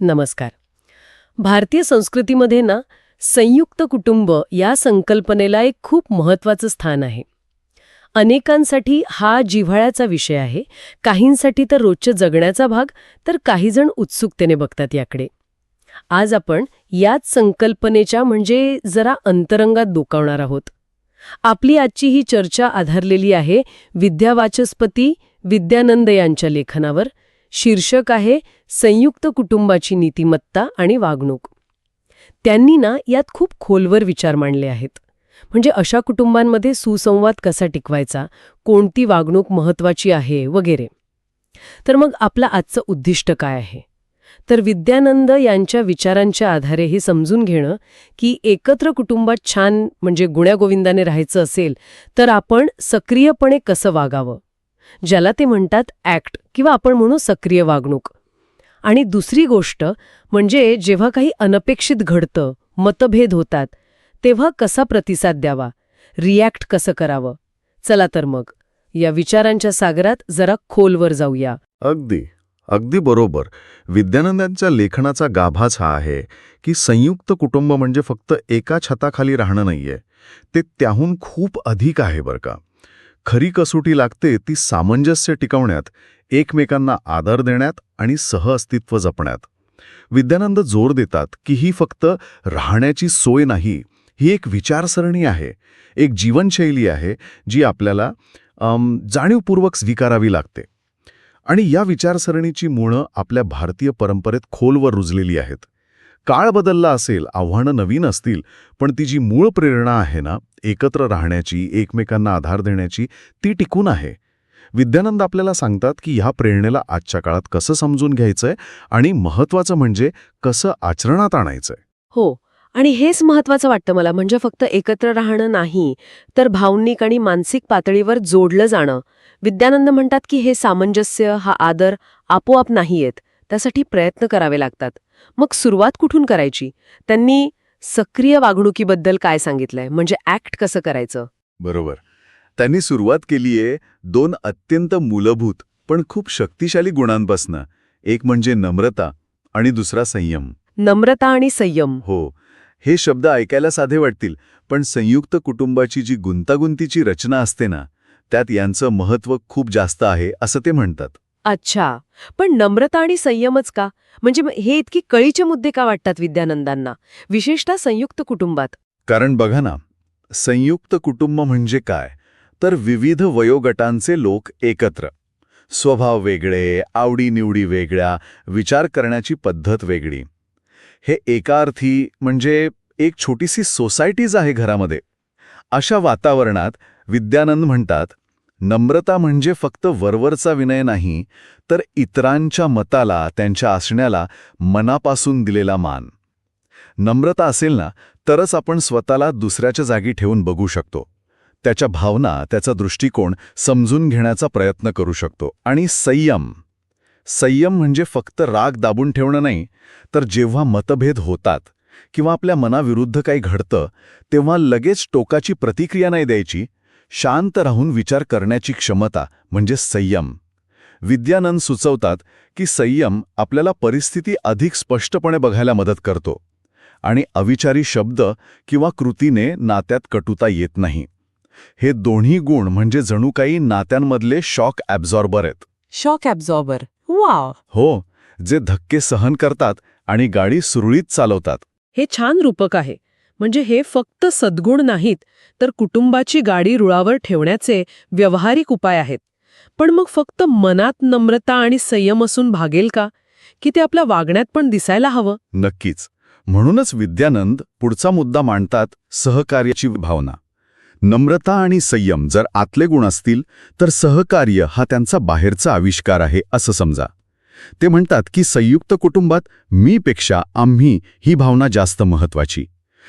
नमस्कार. भारतीय संस्कृतीमध्ये ना संयुक्त कुटुंब या संकल्पनेला एक खूप महत्वाचं स्थान आहे. अनेकांसाठी हा जिव्हाळ्याचा विषय आहे काहींसाठी तर रोजच्या जगण्याचा भाग तर काहीजण उत्सुकतेने बघतात याकडे. आज आपण याच संकल्पनेच्या म्हणजे जरा अंतरंगात डोकावणार आहोत. आपली आजची ही चर्चा आधारलेली आहे विद्यावाचस्पती विद्यानंद यांच्या लेखनावर शीर्षक आहे संयुक्त कुटुंबाची नीतिमत्ता आणि वागणूक. त्यांनी ना यात खूप खोलवर विचार मांडले आहेत. म्हणजे अशा कुटुंबांमध्ये सुसंवाद कसा टिकवायचा? कोणती वागणूक महत्वाची आहे? वगैरे. तर मग आपलं आजचं उद्दिष्ट काय आहे? तर विद्यानंद यांच्या विचारांच्या आधारे हे समजून घेणं की एकत्र कुटुंबात छान म्हणजे गुण्यागोविंदाने राहायचं असेल तर आपण सक्रियपणे कसं वागावं? ज्याला ते म्हणतात ॲक्ट किंवा आपण म्हणू सक्रिय वागणूक. आणि दुसरी गोष्ट म्हणजे जेव्हा काही अनपेक्षित घडतं मतभेद होतात तेव्हा कसा प्रतिसाद द्यावा? रिॲक्ट कसं करावं? चला तर मग या विचारांच्या सागरात जरा खोलवर जाऊया. अगदी अगदी बरोबर. विद्यानंदांच्या लेखनाचा गाभाच हा आहे की संयुक्त कुटुंब म्हणजे फक्त एका छताखाली राहणं नाहीये. ते त्याहून खूप अधिक आहे बरं का. खरी कसोटी लागते ती सामंजस्य टिकवण्यात एकमेकांना आदर देण्यात आणि सहअस्तित्व जपण्यात. विद्यानंद जोर देतात की ही फक्त राहण्याची सोय नाही ही एक विचारसरणी आहे एक जीवनशैली आहे जी आपल्याला जाणीवपूर्वक स्वीकारावी लागते. आणि या विचारसरणीची मुळं आपल्या भारतीय परंपरेत खोलवर रुजलेली आहेत. काळ बदलला असेल आव्हानं नवीन असतील पण ती जी मूळ प्रेरणा आहे ना एकत्र राहण्याची एकमेकांना आधार देण्याची ती टिकून आहे. विद्यानंद आपल्याला सांगतात की ह्या प्रेरणेला आजच्या काळात कसं समजून घ्यायचंय आणि महत्वाचं म्हणजे कसं आचरणात आणायचंय. हो आणि हेच महत्वाचं वाटतं मला म्हणजे फक्त एकत्र राहणं नाही तर भावनिक आणि मानसिक पातळीवर जोडलं जाणं. विद्यानंद म्हणतात की हे सामंजस्य हा आदर आपोआप नाही येत त्यासाठी प्रयत्न करावे लागतात. मग सुरुवात कुठून करायची? त्यांनी सक्रिय वागणुकीबद्दल काय सांगितलंय? म्हणजे ऍक्ट कसं करायचं? बरोबर. त्यांनी सुरुवात केलीये दोन अत्यंत मूलभूत पण खूप शक्तिशाली गुणांपासनं. एक म्हणजे नम्रता आणि दुसरा संयम. नम्रता आणि संयम. हो. हे शब्द ऐकायला साधे वाटतील पण संयुक्त कुटुंबाची जी गुंतागुंतीची रचना असते ना त्यात यांचं महत्त्व खूप जास्त आहे असं ते म्हणतात. अच्छा. पण नम्रता आणि संयमच का? म्हणजे हे इतकी कळीचे मुद्दे का वाटतात विद्यानंदांना? विशेषतः संयुक्त कुटुंबात. कारण बघा ना संयुक्त कुटुंब म्हणजे काय? तर विविध वयोगटांचे लोक एकत्र. स्वभाव वेगळे आवडीनिवडी वेगळ्या विचार करण्याची पद्धत वेगळी. हे एका अर्थी म्हणजे एक छोटीशी सोसायटीज आहे घरामध्ये. अशा वातावरणात विद्यानंद म्हणतात नम्रता म्हणजे फक्त वरवरचा विनय नाही तर इतरांच्या मताला त्यांच्या असण्याला मनापासून दिलेला मान. नम्रता असेल ना तरच आपण स्वतःला दुसऱ्याच्या जागी ठेवून बघू शकतो. त्याच्या भावना त्याचा दृष्टिकोन समजून घेण्याचा प्रयत्न करू शकतो. आणि संयम. संयम म्हणजे फक्त राग दाबून ठेवणं नाही तर जेव्हा मतभेद होतात किंवा आपल्या मनाविरुद्ध काही घडतं तेव्हा लगेच टोकाची प्रतिक्रिया नाही द्यायची शांत राहून विचार करण्याची क्षमता म्हणजे संयम. विद्यानंद सुचवतात की संयम आपल्याला परिस्थिती अधिक स्पष्टपणे बघायला मदत करतो आणि अविचारी शब्द किंवा कृतीने नात्यात कटुता येत नाही. हे दोन्ही गुण म्हणजे जणू काही नात्यांमधले शॉक ॲब्झॉर्बर आहेत. Shock absorber. वाव! हो जे धक्के सहन करतात आणि गाडी सुरळीत चालवतात. हे छान रूपक आहे. म्हणजे हे फक्त सद्गुण नाहीत तर कुटुंबाची गाडी रुळावर ठेवण्याचे व्यावहारिक उपाय आहेत. पण मग फक्त मनात नम्रता आणि संयम असून भागेल का? की ते आपल्या वागण्यात पण दिसायला हवं? नक्कीच. म्हणूनच विद्यानंद पुढचा मुद्दा मांडतात सहकार्याची भावना. नम्रता आणि संयम जर आतले गुण असतील तर सहकार्य हा त्यांचा बाहेरचा आविष्कार आहे असं समजा. ते म्हणतात की संयुक्त कुटुंबात मीपेक्षा आम्ही ही भावना जास्त महत्वाची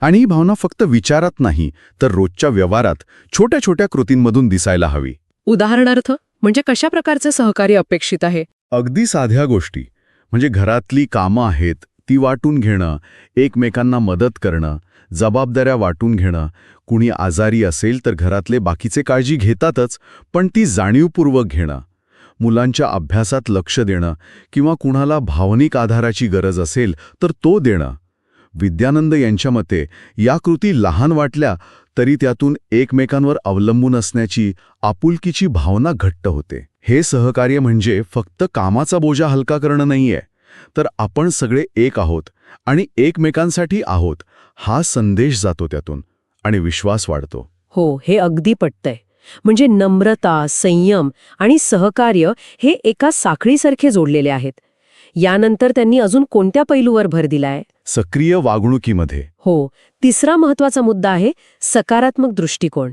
आणि ही भावना फक्त विचारात नाही तर रोजच्या व्यवहारात छोट्या छोट्या कृतींमधून दिसायला हवी. उदाहरणार्थ म्हणजे कशा प्रकारचं सहकार्य अपेक्षित आहे? अगदी साध्या गोष्टी. म्हणजे घरातली कामं आहेत ती वाटून घेणं एकमेकांना मदत करणं जबाबदाऱ्या वाटून घेणं. कुणी आजारी असेल तर घरातले बाकीचे काळजी घेतातच पण ती जाणीवपूर्वक घेणं. मुलांच्या अभ्यासात लक्ष देणं किंवा कुणाला भावनिक आधाराची गरज असेल तर तो देणं. विद्यानंद यांच्या मते या कृती लहान वाटल्या तरी त्यातून एकमेकांवर अवलंबून असण्याची आपुलकीची भावना घट्ट होते. हे सहकार्य म्हणजे फक्त कामाचा बोजा हलका करणं नाहीये तर आपण सगळे एक आहोत आणि एकमेकांसाठी आहोत हा संदेश जातो त्यातून आणि विश्वास वाढतो. हो हे अगदी पटतंय. म्हणजे नम्रता संयम आणि सहकार्य हे एका साखळीसारखे जोडलेले आहेत. यानंतर त्यांनी अजून कोणत्या पैलूवर भर दिलाय? सक्रिय वागणुकीमध्ये. हो तिसरा महत्त्वाचा मुद्दा आहे सकारात्मक दृष्टिकोन.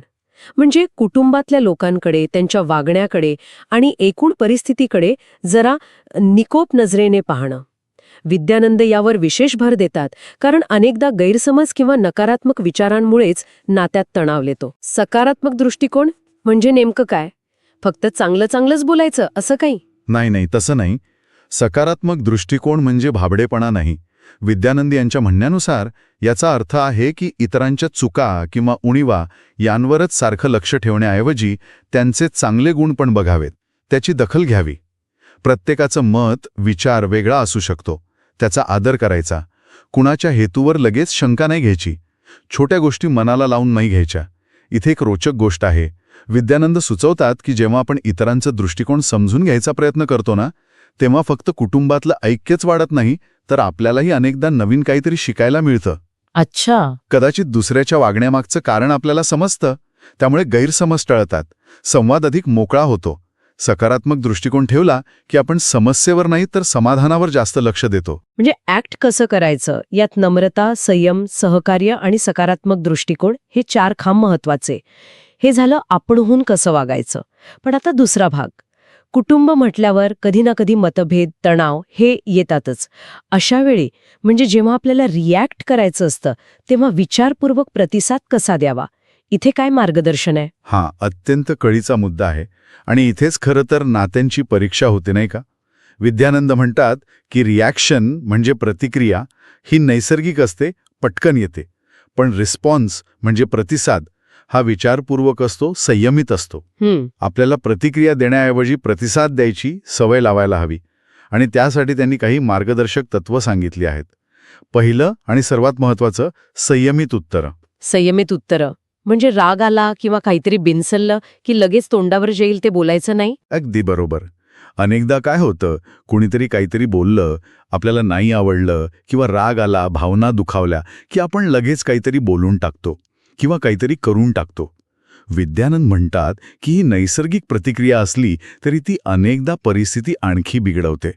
म्हणजे कुटुंबातल्या लोकांकडे त्यांच्या वागण्याकडे आणि एकूण परिस्थितीकडे जरा निकोप नजरेने पाहणं. विद्यानंद यावर विशेष भर देतात कारण अनेकदा गैरसमज किंवा नकारात्मक विचारांमुळेच नात्यात तणाव येतो. सकारात्मक दृष्टिकोन म्हणजे नेमकं काय? फक्त चांगलं चांगलंच बोलायचं असं काही? नाही नाही तसं नाही. सकारात्मक दृष्टिकोन म्हणजे भाबडेपणा नाही. विद्यानंद यांच्या म्हणण्यानुसार याचा अर्थ आहे की इतरांच्या चुका किंवा उणीवा यांवरच सारखं लक्ष ठेवण्याऐवजी त्यांचे चांगले गुण पण बघावेत. त्याची दखल घ्यावी. प्रत्येकाचं मत विचार वेगळा असू शकतो. त्याचा आदर करायचा. कुणाच्या हेतूवर लगेच शंका नाही घ्यायची. छोट्या गोष्टी मनाला लावून नाही घ्यायच्या. इथे एक रोचक गोष्ट आहे. विद्यानंद सुचवतात की जेव्हा आपण इतरांचा दृष्टिकोन समजून घ्यायचा प्रयत्न करतो ना तेव्हा फक्त कुटुंबातलं ऐक्यच वाढत नाही तर आपल्यालाही अनेकदा नवीन काहीतरी शिकायला मिळतं. अच्छा. कदाचित दुसऱ्याच्या वागण्यामागचं कारण आपल्याला समजतं त्यामुळे गैरसमज टळतात. संवाद अधिक मोकळा होतो. सकारात्मक दृष्टिकोन ठेवला की आपण समस्येवर नाही तर समाधानावर जास्त लक्ष देतो. म्हणजे ऍक्ट कसं करायचं? यात नम्रता संयम सहकार्य आणि सकारात्मक दृष्टिकोन हे चार खांब महत्त्वाचे हे झालं आपणहून कसं वागायचं? पण आता दुसरा भाग. कुटुंब म्हटल्यावर कधी ना कधी मतभेद तणाव हे येतातच. अशा वेळी म्हणजे जेव्हा आपल्याला रिॲक्ट करायचं असतं तेव्हा विचारपूर्वक प्रतिसाद कसा द्यावा? इथे काय मार्गदर्शन आहे? हा अत्यंत कळीचा मुद्दा आहे. आणि इथेच खरं तर नात्यांची परीक्षा होते नाही का? विद्यानंद म्हणतात की रिॲक्शन म्हणजे प्रतिक्रिया ही नैसर्गिक असते पटकन येते. पण रिस्पॉन्स म्हणजे प्रतिसाद हा विचारपूर्वक असतो संयमित असतो. आपल्याला प्रतिक्रिया देण्याऐवजी प्रतिसाद द्यायची सवय लावायला हवी. आणि त्यासाठी त्यांनी काही मार्गदर्शक तत्व सांगितली आहेत. पहिलं आणि सर्वात महत्वाचं संयमित उत्तरं. संयमित उत्तरं. म्हणजे राग आला किंवा काहीतरी बिनसललं की लगेच तोंडावर येईल ते बोलायचं नाही? अगदी बरोबर. अनेकदा काय होतं कुणीतरी काहीतरी बोललं आपल्याला नाही आवडलं किंवा राग आला भावना दुखावल्या की आपण लगेच काहीतरी बोलून टाकतो. किंवा काहीतरी करून टाकतो. विद्यानंद म्हणतात की ही नैसर्गिक प्रतिक्रिया असली तरी ती अनेकदा परिस्थिती आणखी बिघडवते.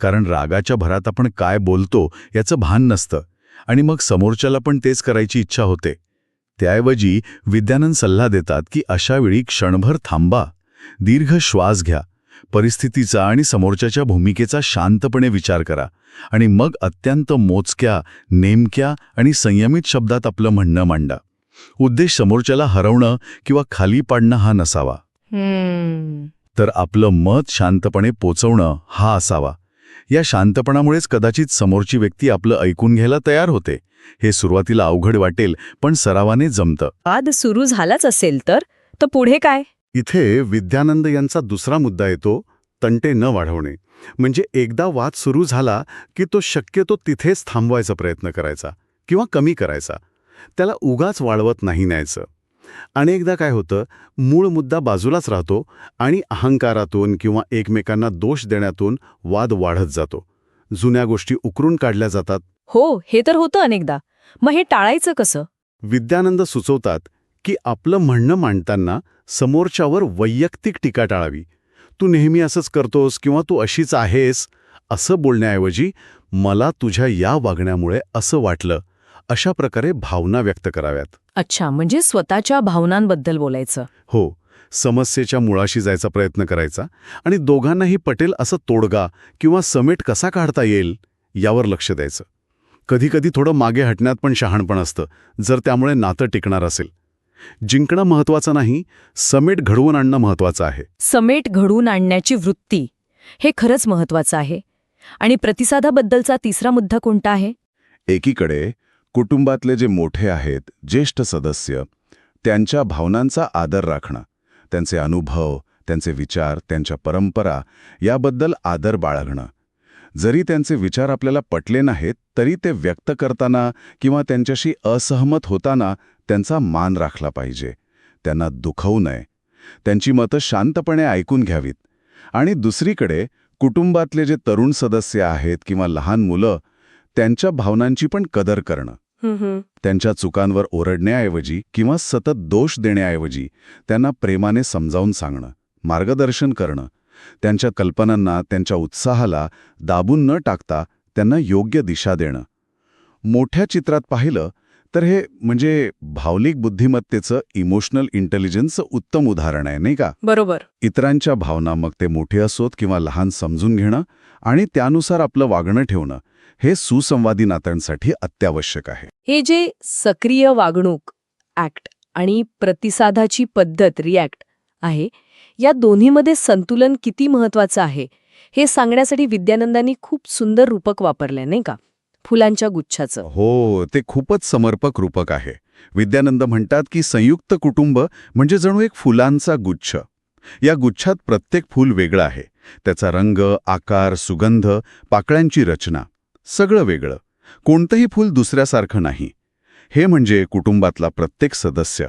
कारण रागाच्या भरात आपण काय बोलतो याचं भान नसतं आणि मग समोरच्याला पण तेच करायची इच्छा होते. त्याऐवजी विद्यानंद सल्ला देतात की अशावेळी क्षणभर थांबा दीर्घ श्वास घ्या परिस्थितीचा आणि समोरच्याच्या भूमिकेचा शांतपणे विचार करा आणि मग अत्यंत मोजक्या नेमक्या आणि संयमित शब्दात आपलं म्हणणं मांडा. उद्देश समोरच्याला हरवणं किंवा खाली पाडणं हा नसावा. तर आपलं मत शांतपणे पोचवणं हा असावा. या शांतपणामुळेच कदाचित समोरची व्यक्ती आपलं ऐकून घ्यायला तयार होते. हे सुरुवातीला अवघड वाटेल पण सरावाने जमतं. वाद सुरू झालाच असेल तर? तर पुढे काय? इथे विद्यानंद यांचा दुसरा मुद्दा येतो तंटे न वाढवणे. म्हणजे एकदा वाद सुरू झाला की तो शक्यतो तिथेच थांबवायचा प्रयत्न करायचा किंवा कमी करायचा. त्याला उगाच वाढवत नाही न्यायचं. अनेकदा काय होतं मूळ मुद्दा बाजूलाच राहतो आणि अहंकारातून किंवा एकमेकांना दोष देण्यातून वाद वाढत जातो. जुन्या गोष्टी उकरून काढल्या जातात. हो हे तर होतं अनेकदा. मग हे टाळायचं कसं? विद्यानंद सुचवतात की आपलं म्हणणं मांडताना समोरच्यावर वैयक्तिक टीका टाळावी. तू नेहमी असंच करतोस किंवा तू अशीच आहेस असं बोलण्याऐवजी मला तुझ्या या वागण्यामुळे असं वाटलं अशा प्रकारे भावना व्यक्त कराव्यात. अच्छा म्हणजे स्वतःच्या भावनांबद्दल बोलायचं. हो समस्येच्या मुळाशी जायचा प्रयत्न करायचा आणि दोघांनाही पटेल असं तोडगा किंवा समेट कसा काढता येईल यावर लक्ष द्यायचं. कधीकधी थोडं मागे हटण्यात पण शहाणपण असतं जर त्यामुळे नातं टिकणार असेल. जिंकणं महत्वाचं नाही समेट घडवून आणणं महत्वाचं आहे. समेट घडवून आणण्याची वृत्ती हे खरंच महत्वाचं आहे. आणि प्रतिसादाबद्दलचा तिसरा मुद्दा कोणता आहे? एकीकडे कुटुंबातले जे मोठे आहेत ज्येष्ठ सदस्य त्यांच्या भावनांचा आदर राखणं त्यांचे अनुभव त्यांचे विचार त्यांच्या परंपरा याबद्दल आदर बाळगणं. जरी त्यांचे विचार आपल्याला पटले नाहीत तरी ते व्यक्त करताना किंवा त्यांच्याशी असहमत होताना त्यांचा मान राखला पाहिजे. त्यांना दुखवू नये. त्यांची मतं शांतपणे ऐकून घ्यावीत. आणि दुसरीकडे कुटुंबातले जे तरुण सदस्य आहेत किंवा लहान मुलं त्यांच्या भावनांची पण कदर करणं. त्यांच्या चुकांवर ओरडण्याऐवजी किंवा सतत दोष देण्याऐवजी त्यांना प्रेमाने समजावून सांगणं मार्गदर्शन करणं त्यांच्या कल्पनांना त्यांच्या उत्साहाला दाबून न टाकता त्यांना योग्य दिशा देणं. मोठ्या चित्रात पाहिलं तर हे म्हणजे भावनिक बुद्धिमत्तेचं इमोशनल इंटेलिजन्सचं उत्तम उदाहरण आहे नाही का? बरोबर. इतरांच्या भावना मग ते मोठे असोत किंवा लहान समजून घेणं आणि त्यानुसार आपलं वागणं ठेवणं. हे सुसंवादी नात्यांसाठी अत्यावश्यक आहे. हे जे सक्रिय वागणूक ॲक्ट आणि प्रतिसादाची पद्धत रिॲक्ट आहे या दोन्हीमध्ये संतुलन किती महत्वाचं आहे हे सांगण्यासाठी विद्यानंदांनी खूप सुंदर रूपक वापरलंय नाही का? फुलांच्या गुच्छाचं. हो ते खूपच समर्पक रूपक आहे. विद्यानंद म्हणतात की संयुक्त कुटुंब म्हणजे जणू एक फुलांचा गुच्छ. या गुच्छात प्रत्येक फूल वेगळं आहे. त्याचा रंग आकार सुगंध पाकळ्यांची रचना सगळं वेगळं. कोणतंही फूल दुसऱ्यासारखं नाही. हे म्हणजे कुटुंबातला प्रत्येक सदस्य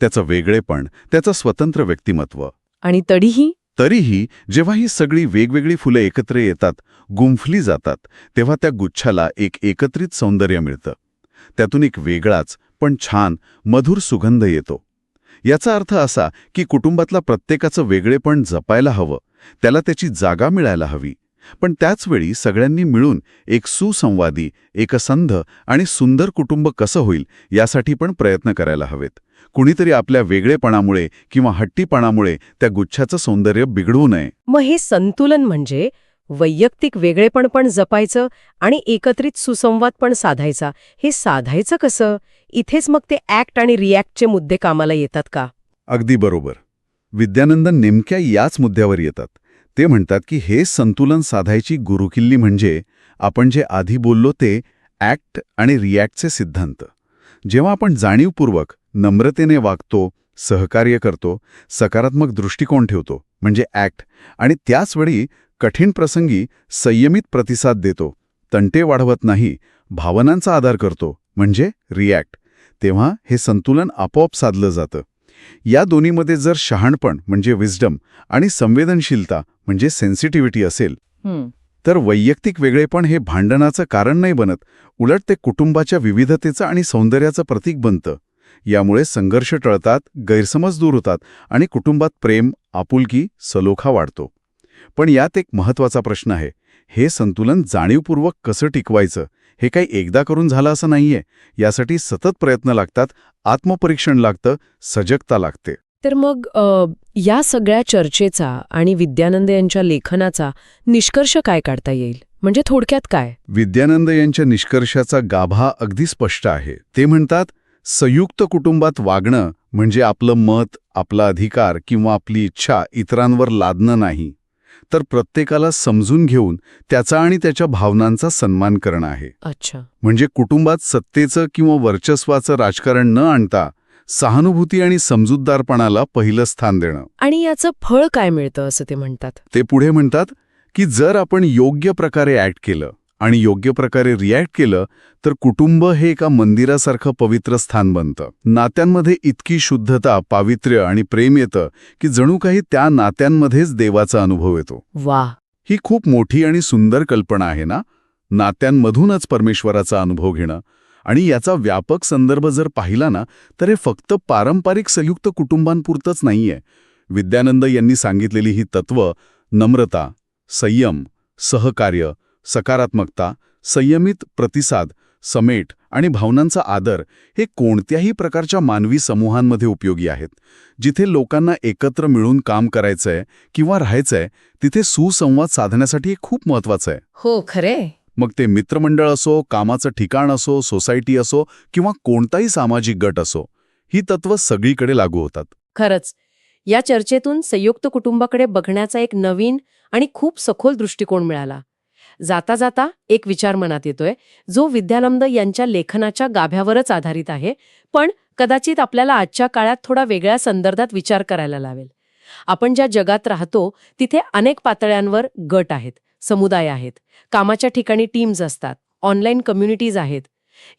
त्याचं वेगळेपण त्याचं स्वतंत्र व्यक्तिमत्व. आणि तरीही? तरीही जेव्हा ही सगळी वेगवेगळी फुलं एकत्र येतात गुंफली जातात तेव्हा त्या गुच्छाला एक एकत्रित सौंदर्य मिळतं. त्यातून एक वेगळाच पण छान मधुर सुगंध येतो. याचा अर्थ असा की कुटुंबातला प्रत्येकाचं वेगळेपण जपायला हवं त्याला त्याची जागा मिळायला हवी. पण त्याचवेळी सगळ्यांनी मिळून एक सुसंवादी एकसंध आणि सुंदर कुटुंब कसं होईल यासाठी पण प्रयत्न करायला हवेत. कुणीतरी आपल्या वेगळेपणामुळे किंवा हट्टीपणामुळे त्या गुच्छाचं सौंदर्य बिघडवू नये. मग हे संतुलन म्हणजे वैयक्तिक वेगळेपण पण जपायचं आणि एकत्रित सुसंवाद पण साधायचा. हे साधायचं कसं? इथेच मग ते ऍक्ट आणि रिॲक्टचे मुद्दे कामाला येतात का? अगदी बरोबर. विद्यानंद नेमक्या याच मुद्द्यावर येतात. ते म्हणतात की हे संतुलन साधायची गुरुकिल्ली म्हणजे आपण जे आधी बोललो ते ॲक्ट आणि रिॲक्टचे सिद्धांत. जेव्हा आपण जाणीवपूर्वक नम्रतेने वागतो सहकार्य करतो सकारात्मक दृष्टिकोन ठेवतो म्हणजे ॲक्ट आणि त्याचवेळी कठीण प्रसंगी संयमित प्रतिसाद देतो तंटे वाढवत नाही भावनांचा आधार करतो म्हणजे रिॲक्ट तेव्हा हे संतुलन आपोआप साधलं जातं. या दोन्हीमध्ये जर शहाणपण म्हणजे विस्डम आणि संवेदनशीलता म्हणजे सेन्सिटिव्हिटी असेल तर वैयक्तिक वेगळेपण हे भांडणाचं कारण नाही बनत. उलट ते कुटुंबाच्या विविधतेचं आणि सौंदर्याचं प्रतीक बनतं. यामुळे संघर्ष टळतात गैरसमज दूर होतात आणि कुटुंबात प्रेम आपुलकी सलोखा वाढतो. पण यात एक महत्त्वाचा प्रश्न आहे. हे संतुलन जाणीवपूर्वक कसं टिकवायचं? हे काही एकदा करून झालं असं नाहीये. यासाठी सतत प्रयत्न लागतात आत्मपरीक्षण लागतं सजगता लागते. तर मग या सगळ्या चर्चेचा आणि विद्यानंद यांच्या लेखनाचा निष्कर्ष काय काढता येईल? म्हणजे थोडक्यात काय? विद्यानंद यांच्या निष्कर्षाचा गाभा अगदी स्पष्ट आहे. ते म्हणतात संयुक्त कुटुंबात वागणं म्हणजे आपलं मत आपला अधिकार किंवा आपली इच्छा इतरांवर लादणं नाही. तर प्रत्येकाला समजून घेऊन त्याचा आणि त्याच्या भावनांचा सन्मान करणं आहे. अच्छा. म्हणजे कुटुंबात सत्तेचं किंवा वर्चस्वाचं राजकारण न आणता सहानुभूती आणि समजूतदारपणाला पहिलं स्थान देणं. आणि याचं फळ काय मिळतं असं ते म्हणतात? ते पुढे म्हणतात की जर आपण योग्य प्रकारे ॲक्ट केलं आणि योग्य प्रकारे रिॲक्ट केलं तर कुटुंब हे एका मंदिरासारखं पवित्र स्थान बनतं. नात्यांमध्ये इतकी शुद्धता पावित्र्य आणि प्रेम येतं की जणू काही त्या नात्यांमध्येच देवाचा अनुभव येतो. वा ही खूप मोठी आणि सुंदर कल्पना आहे ना? नात्यांमधूनच परमेश्वराचा अनुभव घेणं. आणि याचा व्यापक संदर्भ जर पाहिला ना तर हे फक्त पारंपरिक संयुक्त कुटुंबांपुरतंच नाहीये. विद्यानंद यांनी सांगितलेली ही तत्व नम्रता संयम सहकार्य सकारात्मकता संयमित प्रतिसाद समेट आणि भावनांचा आदर हे कोणत्याही प्रकारच्या मानवी समूहांमध्ये उपयोगी आहेत. जिथे लोकांना एकत्र मिळून काम करायचंय किंवा राहायचंय तिथे सुसंवाद साधण्यासाठी हे खूप महत्वाचं आहे. हो खरे मग ते मित्रमंडळ असो कामाचं ठिकाण असो सोसायटी असो किंवा कोणताही सामाजिक गट असो ही तत्व सगळीकडे लागू होतात. खरंच. या चर्चेतून संयुक्त कुटुंबाकडे बघण्याचा एक नवीन आणि खूप सखोल दृष्टिकोन मिळाला. जाता जाता एक विचार मनात येतोय. जो विद्यानंद यांच्या लेखनाच्या गाभ्यावरच आधारित आहे पण कदाचित आपल्याला आजच्या काळात थोडा वेगळ्या संदर्भात विचार करायला लावेल. आपण ज्या जगात राहतो तिथे अनेक पातळ्यांवर गट आहेत समुदाय आहेत. कामाच्या ठिकाणी टीम्स असतात ऑनलाईन कम्युनिटीज आहेत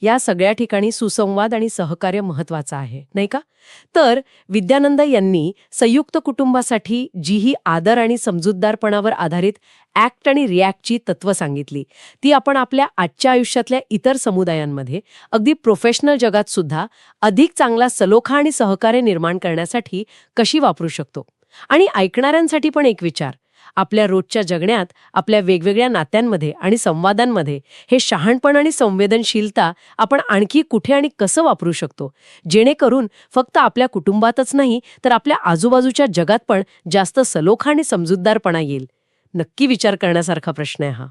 या सगळ्या ठिकाणी सुसंवाद आणि सहकार्य महत्वाचं आहे नाही का? तर विद्यानंद यांनी संयुक्त कुटुंबासाठी जी ही आदर आणि समजूतदारपणावर आधारित ॲक्ट आणि रिॲक्टची तत्त्व सांगितली. ती आपण आपल्या आजच्या आयुष्यातल्या इतर समुदायांमध्ये अगदी प्रोफेशनल जगात सुद्धा अधिक चांगला सलोखा आणि सहकार्य निर्माण करण्यासाठी कशी वापरू शकतो? आणि ऐकणाऱ्यांसाठी पण एक विचार आपल्या रोजच्या जगण्यात आपल्या वेगवेगळ्या नात्यांमध्ये आणि संवादांमध्ये हे शहाणपण आणि संवेदनशीलता आपण आणखी कुठे आणि कसं वापरू शकतो? जेणेकरून फक्त आपल्या कुटुंबातच नाही तर आपल्या आजूबाजूच्या जगात पण जास्त सलोखा आणि समजूतदारपणा येईल. नक्की विचार करण्यासारखा प्रश्न आहे हा.